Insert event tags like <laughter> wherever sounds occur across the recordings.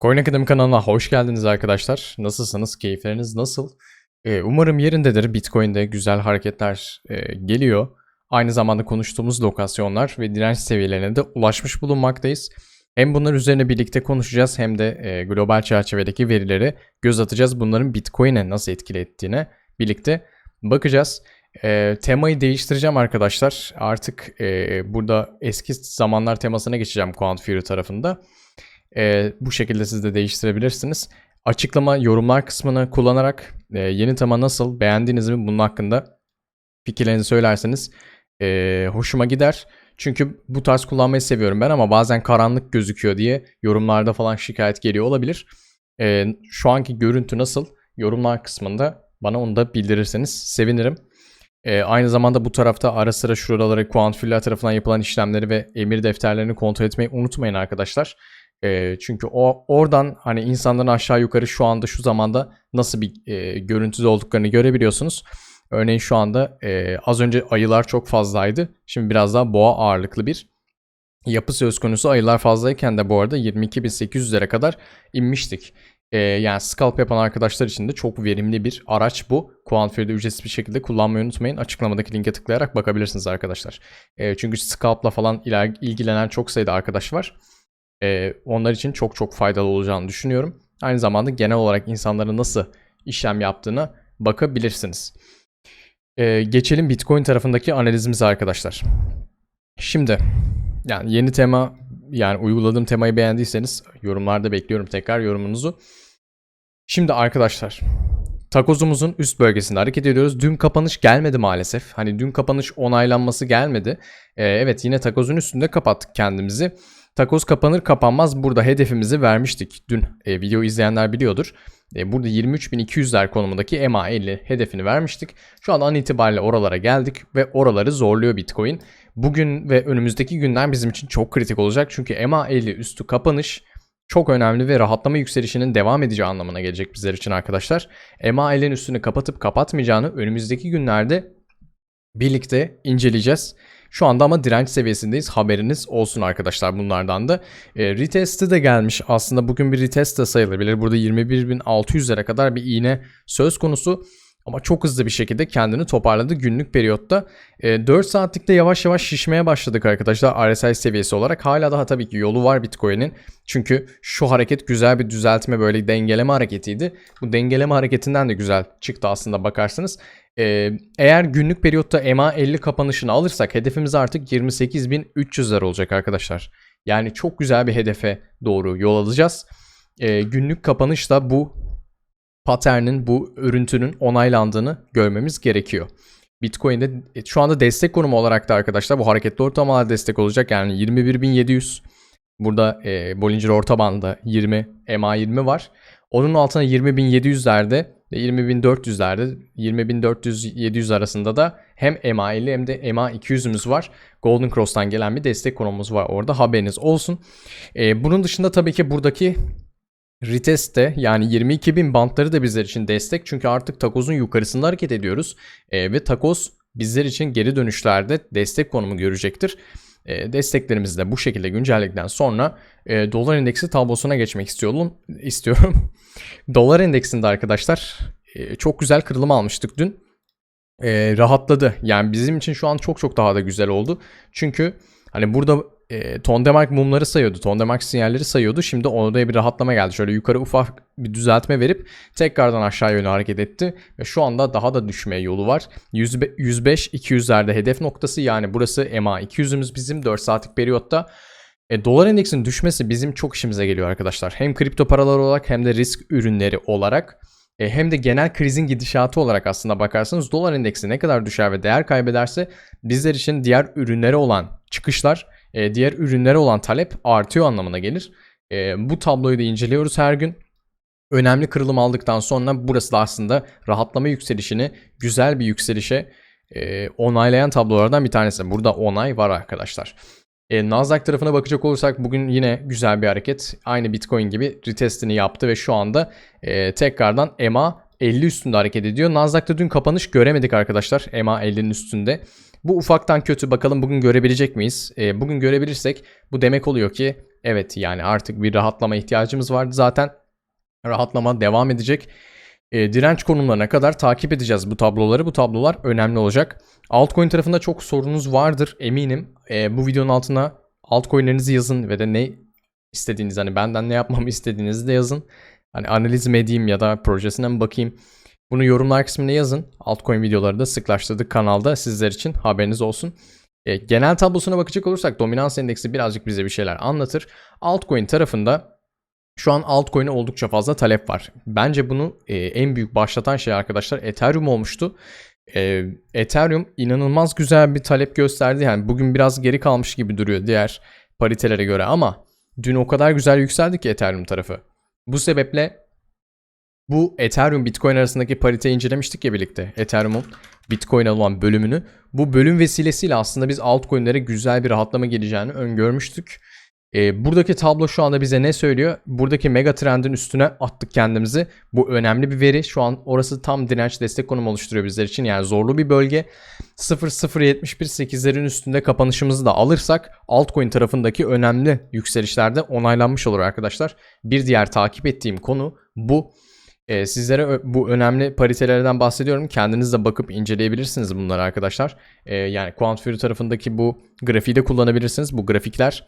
Coin Academy kanalına hoş geldiniz arkadaşlar. Nasılsınız? Keyifleriniz nasıl? Ee, umarım yerindedir. Bitcoin'de güzel hareketler e, geliyor. Aynı zamanda konuştuğumuz lokasyonlar ve direnç seviyelerine de ulaşmış bulunmaktayız. Hem bunlar üzerine birlikte konuşacağız hem de e, global çerçevedeki verilere göz atacağız. Bunların Bitcoin'e nasıl etki ettiğine birlikte bakacağız. E, temayı değiştireceğim arkadaşlar. Artık e, burada eski zamanlar temasına geçeceğim Quant Fury tarafında. E, bu şekilde siz de değiştirebilirsiniz. Açıklama, yorumlar kısmını kullanarak e, yeni tema nasıl, beğendiniz mi bunun hakkında fikirlerinizi söylerseniz e, hoşuma gider. Çünkü bu tarz kullanmayı seviyorum ben ama bazen karanlık gözüküyor diye yorumlarda falan şikayet geliyor olabilir. E, şu anki görüntü nasıl? Yorumlar kısmında bana onu da bildirirseniz sevinirim. E, aynı zamanda bu tarafta ara sıra şuraları Quantfiller tarafından yapılan işlemleri ve emir defterlerini kontrol etmeyi unutmayın arkadaşlar. E, çünkü o oradan hani insanların aşağı yukarı şu anda şu zamanda nasıl bir e, görüntüde olduklarını görebiliyorsunuz. Örneğin şu anda e, az önce ayılar çok fazlaydı. Şimdi biraz daha boğa ağırlıklı bir yapı söz konusu. Ayılar fazlayken de bu arada 22.800'lere kadar inmiştik. E, yani scalp yapan arkadaşlar için de çok verimli bir araç bu. Quantfield'de ücretsiz bir şekilde kullanmayı unutmayın. Açıklamadaki linke tıklayarak bakabilirsiniz arkadaşlar. E, çünkü scalp'la falan ilgilenen çok sayıda arkadaş var e, onlar için çok çok faydalı olacağını düşünüyorum. Aynı zamanda genel olarak insanların nasıl işlem yaptığına bakabilirsiniz. E, geçelim Bitcoin tarafındaki analizimize arkadaşlar. Şimdi yani yeni tema yani uyguladığım temayı beğendiyseniz yorumlarda bekliyorum tekrar yorumunuzu. Şimdi arkadaşlar takozumuzun üst bölgesinde hareket ediyoruz. Dün kapanış gelmedi maalesef. Hani dün kapanış onaylanması gelmedi. Ee, evet yine takozun üstünde kapattık kendimizi. Takoz kapanır kapanmaz burada hedefimizi vermiştik. Dün e, video izleyenler biliyordur. E, burada 23.200'ler konumundaki MA50 hedefini vermiştik. Şu an an itibariyle oralara geldik ve oraları zorluyor Bitcoin. Bugün ve önümüzdeki günler bizim için çok kritik olacak. Çünkü MA50 üstü kapanış çok önemli ve rahatlama yükselişinin devam edeceği anlamına gelecek bizler için arkadaşlar. MA50'nin üstünü kapatıp kapatmayacağını önümüzdeki günlerde birlikte inceleyeceğiz. Şu anda ama direnç seviyesindeyiz. Haberiniz olsun arkadaşlar bunlardan da. E, retest'i de gelmiş. Aslında bugün bir retest de sayılabilir. Burada 21.600'lere kadar bir iğne söz konusu. Ama çok hızlı bir şekilde kendini toparladı günlük periyotta. E, 4 saatlikte yavaş yavaş şişmeye başladık arkadaşlar RSI seviyesi olarak. Hala daha tabii ki yolu var Bitcoin'in. Çünkü şu hareket güzel bir düzeltme böyle dengeleme hareketiydi. Bu dengeleme hareketinden de güzel çıktı aslında bakarsanız. Ee, eğer günlük periyotta EMA 50 kapanışını alırsak hedefimiz artık 28.300'ler olacak arkadaşlar. Yani çok güzel bir hedefe doğru yol alacağız. Ee, günlük kapanışta bu patternin, bu örüntünün onaylandığını görmemiz gerekiyor. Bitcoin'de e, şu anda destek konumu olarak da arkadaşlar bu hareketli ortalamalar destek olacak. Yani 21.700 burada e, Bollinger orta bandında 20 MA20 var. Onun altına 20.700'lerde 20.400'lerde 20.400-700 arasında da hem MA50 hem de MA200'ümüz var. Golden Cross'tan gelen bir destek konumumuz var orada haberiniz olsun. Ee, bunun dışında tabii ki buradaki retest'te yani 22.000 bantları da bizler için destek. Çünkü artık takozun yukarısında hareket ediyoruz. Ee, ve takoz bizler için geri dönüşlerde destek konumu görecektir. E, desteklerimizi de bu şekilde güncelledikten sonra e, dolar endeksi tablosuna geçmek istiyorum. istiyorum. <laughs> dolar endeksinde arkadaşlar e, çok güzel kırılım almıştık dün. E, rahatladı. Yani bizim için şu an çok çok daha da güzel oldu. Çünkü hani burada e, Tondemark mumları sayıyordu. Tondemark sinyalleri sayıyordu. Şimdi oraya bir rahatlama geldi. Şöyle yukarı ufak bir düzeltme verip tekrardan aşağı yönlü hareket etti. Ve şu anda daha da düşmeye yolu var. 105-200'lerde hedef noktası yani burası EMA 200'ümüz bizim 4 saatlik periyotta. E, dolar endeksinin düşmesi bizim çok işimize geliyor arkadaşlar. Hem kripto paralar olarak hem de risk ürünleri olarak e, hem de genel krizin gidişatı olarak aslında bakarsanız dolar endeksi ne kadar düşer ve değer kaybederse bizler için diğer ürünlere olan çıkışlar e, diğer ürünlere olan talep artıyor anlamına gelir. E, bu tabloyu da inceliyoruz her gün. Önemli kırılım aldıktan sonra burası da aslında rahatlama yükselişini güzel bir yükselişe e, onaylayan tablolardan bir tanesi. Burada onay var arkadaşlar. E, Nasdaq tarafına bakacak olursak bugün yine güzel bir hareket. Aynı Bitcoin gibi retestini yaptı ve şu anda e, tekrardan EMA 50 üstünde hareket ediyor. Nasdaq'ta dün kapanış göremedik arkadaşlar. EMA 50'nin üstünde. Bu ufaktan kötü. Bakalım bugün görebilecek miyiz? E, bugün görebilirsek bu demek oluyor ki evet yani artık bir rahatlama ihtiyacımız vardı zaten. Rahatlama devam edecek. E, direnç konumlarına kadar takip edeceğiz bu tabloları. Bu tablolar önemli olacak. Altcoin tarafında çok sorunuz vardır eminim. E, bu videonun altına altcoin'lerinizi yazın ve de ne istediğiniz hani benden ne yapmamı istediğinizi de yazın. Hani analiz mi edeyim ya da projesine mi bakayım. Bunu yorumlar kısmına yazın. Altcoin videoları da sıklaştırdık kanalda sizler için haberiniz olsun. E, genel tablosuna bakacak olursak dominans endeksi birazcık bize bir şeyler anlatır. Altcoin tarafında şu an altcoin'e oldukça fazla talep var. Bence bunu e, en büyük başlatan şey arkadaşlar Ethereum olmuştu. E, Ethereum inanılmaz güzel bir talep gösterdi. Yani bugün biraz geri kalmış gibi duruyor diğer paritelere göre ama dün o kadar güzel yükseldi ki Ethereum tarafı. Bu sebeple bu Ethereum Bitcoin arasındaki pariteyi incelemiştik ya birlikte. Ethereum'un Bitcoin olan bölümünü. Bu bölüm vesilesiyle aslında biz altcoin'lere güzel bir rahatlama geleceğini öngörmüştük. E, buradaki tablo şu anda bize ne söylüyor? Buradaki mega trendin üstüne attık kendimizi. Bu önemli bir veri. Şu an orası tam direnç destek konumu oluşturuyor bizler için. Yani zorlu bir bölge. 0.071.8'lerin üstünde kapanışımızı da alırsak altcoin tarafındaki önemli yükselişlerde onaylanmış olur arkadaşlar. Bir diğer takip ettiğim konu bu. Ee, sizlere bu önemli paritelerden bahsediyorum. Kendiniz de bakıp inceleyebilirsiniz bunları arkadaşlar. Ee, yani Quant Fury tarafındaki bu grafiği de kullanabilirsiniz. Bu grafikler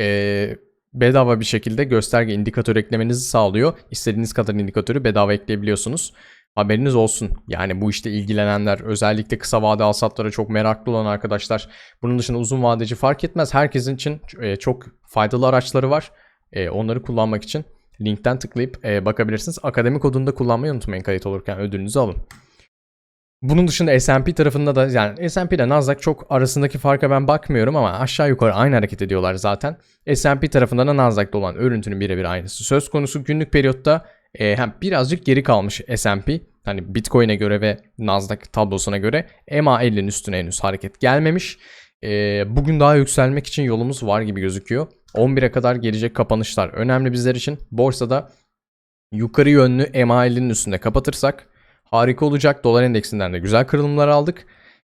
e, bedava bir şekilde gösterge indikatör eklemenizi sağlıyor. İstediğiniz kadar indikatörü bedava ekleyebiliyorsunuz. Haberiniz olsun. Yani bu işte ilgilenenler, özellikle kısa vade alsatlara çok meraklı olan arkadaşlar. Bunun dışında uzun vadeci fark etmez. Herkesin için çok faydalı araçları var. Onları kullanmak için linkten tıklayıp bakabilirsiniz. Akademi kodunu kullanmayı unutmayın kayıt olurken ödülünüzü alın. Bunun dışında S&P tarafında da yani S&P ile Nasdaq çok arasındaki farka ben bakmıyorum ama aşağı yukarı aynı hareket ediyorlar zaten. S&P tarafında da Nasdaq'ta olan örüntünün birebir aynısı. Söz konusu günlük periyotta e, hem birazcık geri kalmış S&P. Hani Bitcoin'e göre ve Nasdaq tablosuna göre MA50'nin üstüne henüz hareket gelmemiş. E, bugün daha yükselmek için yolumuz var gibi gözüküyor. 11'e kadar gelecek kapanışlar önemli bizler için. Borsada yukarı yönlü MA50'nin üstünde kapatırsak harika olacak. Dolar endeksinden de güzel kırılımlar aldık.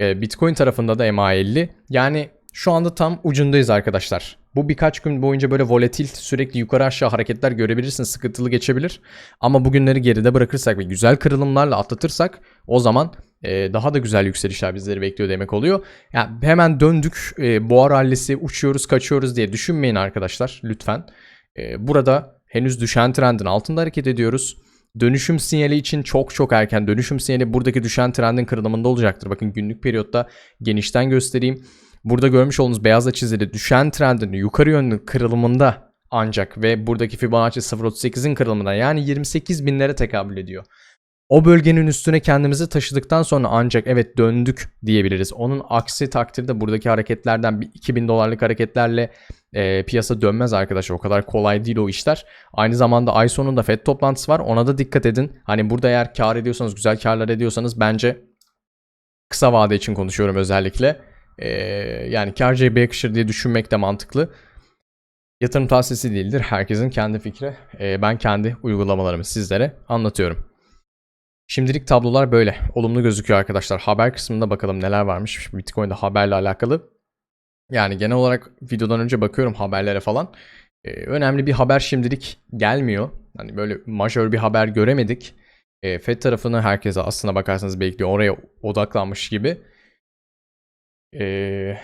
Ee, Bitcoin tarafında da MA50. Yani şu anda tam ucundayız arkadaşlar. Bu birkaç gün boyunca böyle volatil sürekli yukarı aşağı hareketler görebilirsiniz. Sıkıntılı geçebilir. Ama bugünleri geride bırakırsak ve güzel kırılımlarla atlatırsak o zaman e, daha da güzel yükselişler bizleri bekliyor demek oluyor. Yani hemen döndük e, boğar rallisi uçuyoruz kaçıyoruz diye düşünmeyin arkadaşlar lütfen. E, burada henüz düşen trendin altında hareket ediyoruz. Dönüşüm sinyali için çok çok erken. Dönüşüm sinyali buradaki düşen trendin kırılımında olacaktır. Bakın günlük periyotta genişten göstereyim. Burada görmüş olduğunuz beyazla çizili düşen trendin yukarı yönlü kırılımında ancak ve buradaki Fibonacci 0.38'in kırılımında yani 28 binlere tekabül ediyor. O bölgenin üstüne kendimizi taşıdıktan sonra ancak evet döndük diyebiliriz. Onun aksi takdirde buradaki hareketlerden 2000 dolarlık hareketlerle e, piyasa dönmez arkadaşlar. O kadar kolay değil o işler. Aynı zamanda ay sonunda FED toplantısı var. Ona da dikkat edin. Hani burada eğer kar ediyorsanız, güzel karlar ediyorsanız bence kısa vade için konuşuyorum özellikle. E, yani kar cebe yakışır diye düşünmek de mantıklı. Yatırım tavsiyesi değildir. Herkesin kendi fikri. E, ben kendi uygulamalarımı sizlere anlatıyorum. Şimdilik tablolar böyle. Olumlu gözüküyor arkadaşlar. Haber kısmında bakalım neler varmış. Bitcoin'de haberle alakalı. Yani genel olarak videodan önce bakıyorum haberlere falan. Ee, önemli bir haber şimdilik gelmiyor. Hani böyle majör bir haber göremedik. Ee, FED tarafını herkese aslına bakarsanız bekliyor. Oraya odaklanmış gibi. Ee,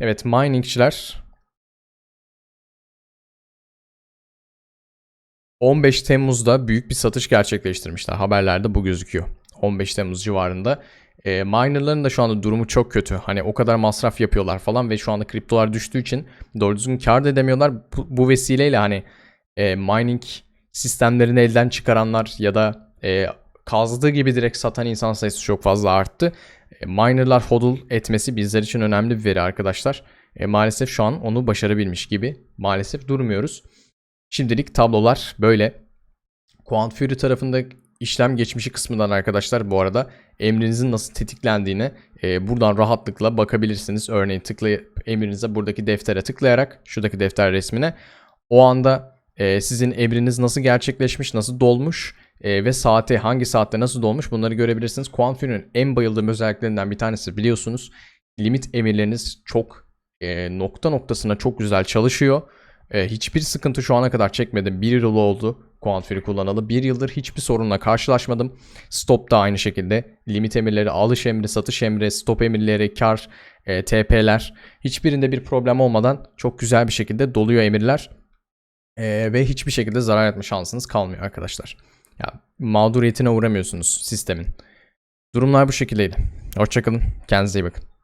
evet miningçiler 15 Temmuz'da büyük bir satış gerçekleştirmişler. Haberlerde bu gözüküyor. 15 Temmuz civarında. E, minerların da şu anda durumu çok kötü. Hani o kadar masraf yapıyorlar falan ve şu anda kriptolar düştüğü için doğru düzgün kar da edemiyorlar. Bu, bu vesileyle hani e, mining sistemlerini elden çıkaranlar ya da e, kazdığı gibi direkt satan insan sayısı çok fazla arttı. E, minerlar hodl etmesi bizler için önemli bir veri arkadaşlar. E, maalesef şu an onu başarabilmiş gibi. Maalesef durmuyoruz. Şimdilik tablolar böyle. Quant Fury tarafında işlem geçmişi kısmından arkadaşlar bu arada emrinizin nasıl tetiklendiğini e, buradan rahatlıkla bakabilirsiniz. Örneğin tıklayıp emrinize buradaki deftere tıklayarak şuradaki defter resmine o anda e, sizin emriniz nasıl gerçekleşmiş, nasıl dolmuş e, ve saati hangi saatte nasıl dolmuş bunları görebilirsiniz. Quanfury'nin en bayıldığım özelliklerinden bir tanesi biliyorsunuz limit emirleriniz çok e, nokta noktasına çok güzel çalışıyor. E, hiçbir sıkıntı şu ana kadar çekmedim. Bir yıl oldu Quanfury kullanalı. Bir yıldır hiçbir sorunla karşılaşmadım. Stop da aynı şekilde. Limit emirleri, alış emri, satış emri, stop emirleri, kar, e, TP'ler. Hiçbirinde bir problem olmadan çok güzel bir şekilde doluyor emirler. E, ve hiçbir şekilde zarar etme şansınız kalmıyor arkadaşlar. Ya, mağduriyetine uğramıyorsunuz sistemin. Durumlar bu şekildeydi. Hoşçakalın. Kendinize iyi bakın.